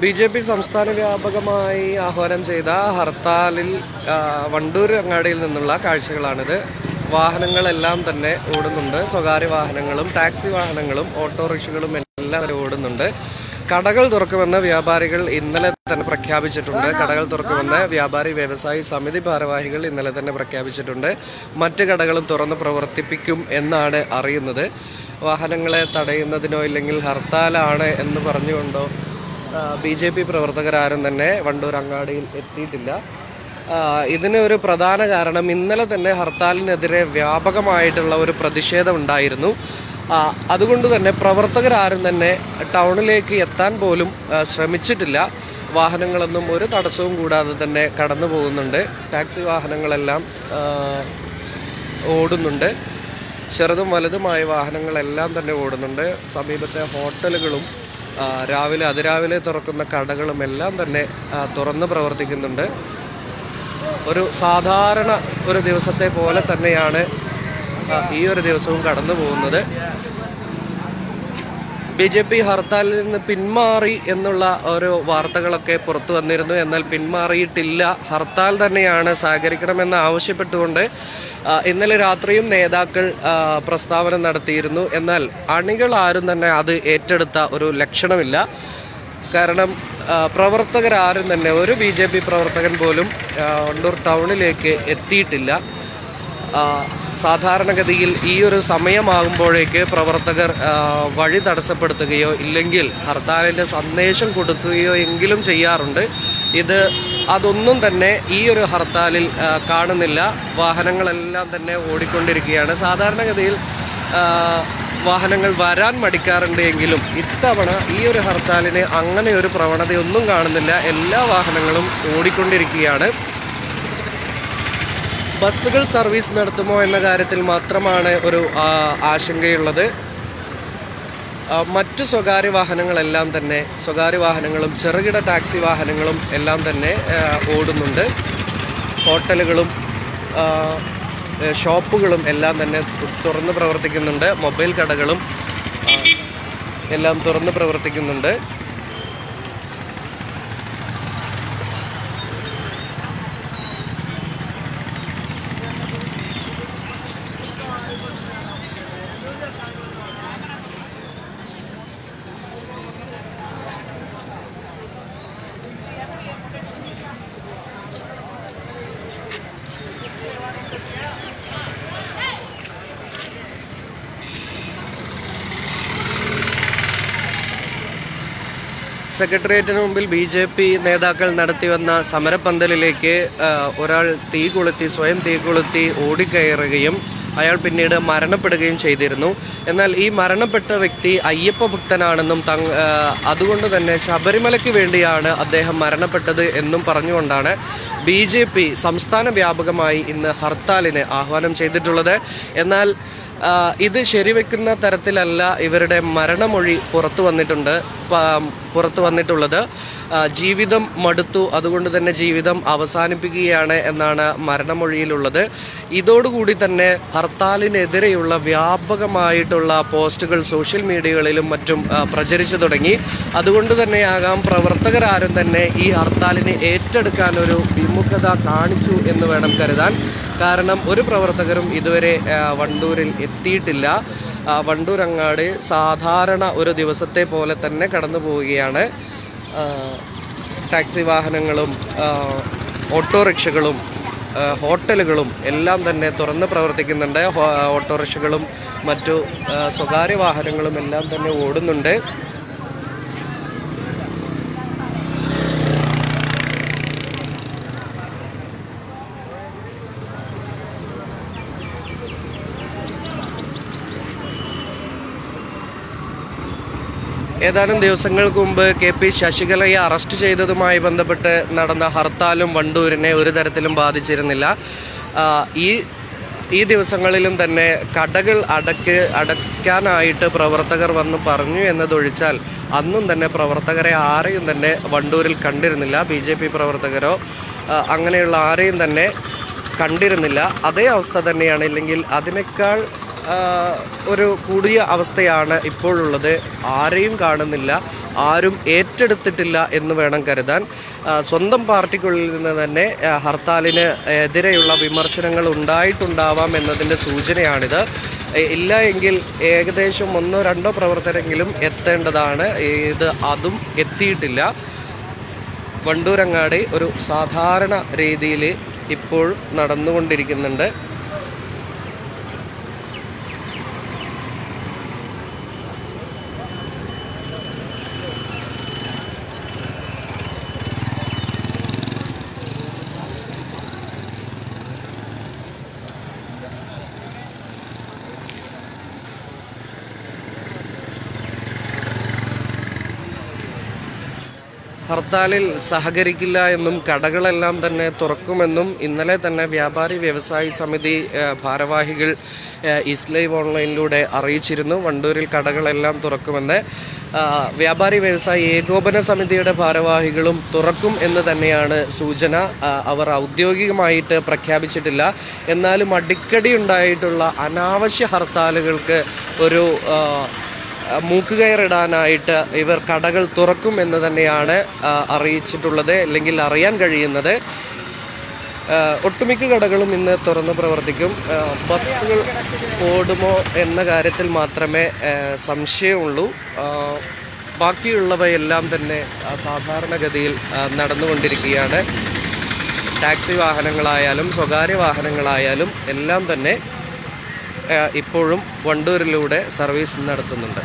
B J P സംസ്ഥാന വ്യാപകമായി ആഹ്വാനം ചെയ്ത ഹർത്താലിൽ വണ്ടൂർ അങ്ങാടിയിൽ നിന്നുള്ള കാഴ്ചകളാണിത്. വാഹനങ്ങളെല്ലാം തന്നെ ഓടുന്നുണ്ട്. സ്വകാര്യ വാഹനങ്ങളും ടാക്സി വാഹനങ്ങളും ഓട്ടോറിക്ഷകളും എല്ലാം ഓടുന്നുണ്ട്. കടകൾ തുറക്കുമെന്ന് വ്യാപാരികൾ ഇന്നലെ തന്നെ പ്രഖ്യാപിച്ചിട്ടുണ്ട്. കടകൾ തുറക്കുമെന്ന് വ്യാപാരി വ്യവസായി സമിതി ഭാരവാഹികൾ ഇന്നലെ തന്നെ പ്രഖ്യാപിച്ചിട്ടുണ്ട്. മറ്റ് കടകളും തുറന്ന് പ്രവർത്തിപ്പിക്കും എന്നാണ് അറിയുന്നത്. വാഹനങ്ങളെ തടയുന്നതിനോ ഇല്ലെങ്കിൽ ഹർത്താലാണ് എന്ന് പറഞ്ഞുകൊണ്ടോ ബി ജെ പി പ്രവർത്തകരാരും തന്നെ വണ്ടൂർ അങ്ങാടിയിൽ എത്തിയിട്ടില്ല. ഇതിന് ഒരു പ്രധാന കാരണം ഇന്നലെ തന്നെ ഹർത്താലിനെതിരെ വ്യാപകമായിട്ടുള്ള ഒരു പ്രതിഷേധം ഉണ്ടായിരുന്നു. അതുകൊണ്ട് തന്നെ പ്രവർത്തകരാരും തന്നെ ടൗണിലേക്ക് എത്താൻ പോലും ശ്രമിച്ചിട്ടില്ല. വാഹനങ്ങളൊന്നും ഒരു തടസ്സവും കൂടാതെ തന്നെ കടന്നു പോകുന്നുണ്ട്. ടാക്സി വാഹനങ്ങളെല്ലാം ഓടുന്നുണ്ട്. ചെറുതും വലുതുമായ വാഹനങ്ങളെല്ലാം തന്നെ ഓടുന്നുണ്ട്. സമീപത്തെ ഹോട്ടലുകളും രാവിലെ അതിരാവിലെ തുറക്കുന്ന കടകളും എല്ലാം തന്നെ തുറന്ന് പ്രവർത്തിക്കുന്നുണ്ട്. ഒരു സാധാരണ ഒരു ദിവസത്തെ പോലെ തന്നെയാണ് ഈ ഒരു ദിവസവും കടന്നു പോകുന്നത്. ബി ജെ പി ഹർത്താലിൽ നിന്ന് പിന്മാറി എന്നുള്ള ഒരു വാർത്തകളൊക്കെ പുറത്തു വന്നിരുന്നു. എന്നാൽ പിന്മാറിയിട്ടില്ല. ഹർത്താൽ തന്നെയാണ് സഹകരിക്കണമെന്ന് ആവശ്യപ്പെട്ടുകൊണ്ട് ഇന്നലെ രാത്രിയും നേതാക്കൾ പ്രസ്താവന നടത്തിയിരുന്നു. എന്നാൽ അണികൾ ആരും തന്നെ അത് ഏറ്റെടുത്ത ഒരു ലക്ഷണമില്ല. കാരണം പ്രവർത്തകർ ആരും തന്നെ ഒരു ബി ജെ പി പ്രവർത്തകൻ പോലും ഉണ്ടൂർ ടൗണിലേക്ക് എത്തിയിട്ടില്ല. സാധാരണഗതിയിൽ ഈ ഒരു സമയമാകുമ്പോഴേക്ക് പ്രവർത്തകർ വഴി തടസ്സപ്പെടുത്തുകയോ ഇല്ലെങ്കിൽ ഹർത്താലിന്റെ സന്ദേശം കൊടുക്കുകയോ എങ്കിലും ചെയ്യാറുണ്ട്. ഇത് അതൊന്നും തന്നെ ഈ ഒരു ഹർത്താലിൽ കാണുന്നില്ല. വാഹനങ്ങളെല്ലാം തന്നെ ഓടിക്കൊണ്ടിരിക്കുകയാണ്. സാധാരണഗതിയിൽ വാഹനങ്ങൾ വരാൻ മടിക്കാറുണ്ട് എങ്കിലും ഇത്തവണ ഈ ഒരു ഹർത്താലിന് അങ്ങനെ ഒരു പ്രവണതയൊന്നും കാണുന്നില്ല. എല്ലാ വാഹനങ്ങളും ഓടിക്കൊണ്ടിരിക്കുകയാണ്. ബസ്സുകൾ സർവീസ് നടത്തുമോ എന്ന കാര്യത്തിൽ മാത്രമാണ് ഒരു ആശങ്കയുള്ളത്. മറ്റു സ്വകാര്യ വാഹനങ്ങളെല്ലാം തന്നെ സ്വകാര്യ വാഹനങ്ങളും ചെറുകിട ടാക്സി വാഹനങ്ങളും എല്ലാം തന്നെ ഓടുന്നുണ്ട്. ഹോട്ടലുകളും ഷോപ്പുകളും എല്ലാം തന്നെ തുറന്ന് പ്രവർത്തിക്കുന്നുണ്ട്. മൊബൈൽ കടകളും എല്ലാം തുറന്ന് പ്രവർത്തിക്കുന്നുണ്ട്. സെക്രട്ടേറിയറ്റിന് മുമ്പിൽ ബി ജെ പി നേതാക്കൾ നടത്തിവന്ന സമരപ്പന്തലിലേക്ക് ഒരാൾ തീ കൊളുത്തി സ്വയം തീ കൊളുത്തി ഓടിക്കയറുകയും അയാൾ പിന്നീട് മരണപ്പെടുകയും ചെയ്തിരുന്നു. എന്നാൽ ഈ മരണപ്പെട്ട വ്യക്തി അയ്യപ്പ ഭക്തനാണെന്നും തങ് അതുകൊണ്ട് തന്നെ ശബരിമലയ്ക്ക് വേണ്ടിയാണ് അദ്ദേഹം മരണപ്പെട്ടത് എന്നും പറഞ്ഞുകൊണ്ടാണ് ബി ജെ പി സംസ്ഥാന വ്യാപകമായി ഇന്ന് ഹർത്താലിന് ആഹ്വാനം ചെയ്തിട്ടുള്ളത്. എന്നാൽ ഇത് ശരിവെക്കുന്ന തരത്തിലല്ല ഇവരുടെ മരണമൊഴി പുറത്തു വന്നിട്ടുണ്ട് പുറത്തു വന്നിട്ടുള്ളത്. ജീവിതം മടുത്തു. അതുകൊണ്ട് തന്നെ ജീവിതം അവസാനിപ്പിക്കുകയാണ് എന്നാണ് മരണമൊഴിയിലുള്ളത്. ഇതോടുകൂടി തന്നെ ഹർത്താലിനെതിരെയുള്ള വ്യാപകമായിട്ടുള്ള പോസ്റ്റുകൾ സോഷ്യൽ മീഡിയകളിലും മറ്റും പ്രചരിച്ചു തുടങ്ങി. അതുകൊണ്ട് തന്നെയാകാം പ്രവർത്തകരാരും തന്നെ ഈ ഹർത്താലിനെ ഏറ്റെടുക്കാൻ ഒരു വിമുഖത കാണിച്ചു എന്ന് വേണം കരുതാൻ. കാരണം ഒരു പ്രവർത്തകരും ഇതുവരെ വണ്ടൂരിൽ എത്തിയിട്ടില്ല. വണ്ടൂരങ്ങാടി സാധാരണ ഒരു ദിവസത്തെ പോലെ തന്നെ കടന്നു പോവുകയാണ് ടാക്സി വാഹനങ്ങളും ഓട്ടോറിക്ഷകളും ഹോട്ടലുകളും എല്ലാം തന്നെ തുറന്ന് പ്രവർത്തിക്കുന്നുണ്ട്. ഓട്ടോറിക്ഷകളും മറ്റു സ്വകാര്യ വാഹനങ്ങളും എല്ലാം തന്നെ ഓടുന്നുണ്ട്. ഏതാനും ദിവസങ്ങൾക്ക് മുമ്പ് കെ പി ശശികലയെ അറസ്റ്റ് ചെയ്തതുമായി ബന്ധപ്പെട്ട് നടന്ന ഹർത്താലും വണ്ടൂരിനെ ഒരു തരത്തിലും ബാധിച്ചിരുന്നില്ല. ഈ ഈ ദിവസങ്ങളിലും തന്നെ കടകൾ അടക്ക് അടയ്ക്കാനായിട്ട് പ്രവർത്തകർ വന്ന് പറഞ്ഞു എന്നതൊഴിച്ചാൽ അന്നും തന്നെ പ്രവർത്തകരെ ആരെയും തന്നെ വണ്ടൂരിൽ കണ്ടിരുന്നില്ല. ബി ജെ പി പ്രവർത്തകരോ അങ്ങനെയുള്ള ആരെയും തന്നെ കണ്ടിരുന്നില്ല. അതേ അവസ്ഥ തന്നെയാണ്. ഇല്ലെങ്കിൽ അതിനേക്കാൾ ഒരു കൂടിയ അവസ്ഥയാണ് ഇപ്പോഴുള്ളത്. ആരെയും കാണുന്നില്ല ആരും ഏറ്റെടുത്തിട്ടില്ല എന്ന് വേണം കരുതാൻ. സ്വന്തം പാർട്ടിക്കുള്ളിൽ നിന്ന് തന്നെ ഹർത്താലിന് എതിരെയുള്ള വിമർശനങ്ങൾ ഉണ്ടായിട്ടുണ്ടാവാം എന്നതിന്റെ സൂചനയാണിത്. ഇല്ല എങ്കിൽ ഏകദേശം ഒന്നോ രണ്ടോ പ്രവർത്തനെങ്കിലും എത്തേണ്ടതാണ്. ഇത് അതും എത്തിയിട്ടില്ല. വണ്ടൂരങ്ങാടി ഒരു സാധാരണ രീതിയിൽ ഇപ്പോൾ നടന്നുകൊണ്ടിരിക്കുന്നുണ്ട്. ഹർത്താലിൽ സഹകരിക്കില്ല എന്നും കടകളെല്ലാം തന്നെ തുറക്കുമെന്നും ഇന്നലെ തന്നെ വ്യാപാരി വ്യവസായി സമിതി ഭാരവാഹികൾ ഇസ്ലൈവ് ഓൺലൈനിലൂടെ അറിയിച്ചിരുന്നു. വണ്ടൂരിൽ കടകളെല്ലാം തുറക്കുമെന്ന്. വ്യാപാരി വ്യവസായി ഏകോപന സമിതിയുടെ ഭാരവാഹികളും തുറക്കും എന്ന് തന്നെയാണ് സൂചന. അവർ ഔദ്യോഗികമായിട്ട് പ്രഖ്യാപിച്ചിട്ടില്ല. എന്നാലും അടിക്കടി ഉണ്ടായിട്ടുള്ള അനാവശ്യ ഹർത്താലുകൾക്ക് ഒരു മൂക്കുകയറിടാനായിട്ട് ഇവർ കടകൾ തുറക്കും എന്ന് തന്നെയാണ് അറിയിച്ചിട്ടുള്ളത് അല്ലെങ്കിൽ അറിയാൻ കഴിയുന്നത്. ഒട്ടുമിക്ക കടകളും ഇന്ന് തുറന്ന് പ്രവർത്തിക്കും. ബസ്സുകൾ ഓടുമോ എന്ന കാര്യത്തിൽ മാത്രമേ സംശയമുള്ളൂ. ബാക്കിയുള്ളവയെല്ലാം തന്നെ സാധാരണഗതിയിൽ നടന്നുകൊണ്ടിരിക്കുകയാണ്. ടാക്സി വാഹനങ്ങളായാലും സ്വകാര്യ വാഹനങ്ങളായാലും എല്ലാം തന്നെ ഇപ്പോഴും വണ്ടൂരിലൂടെ സർവീസ് നടത്തുന്നുണ്ട്.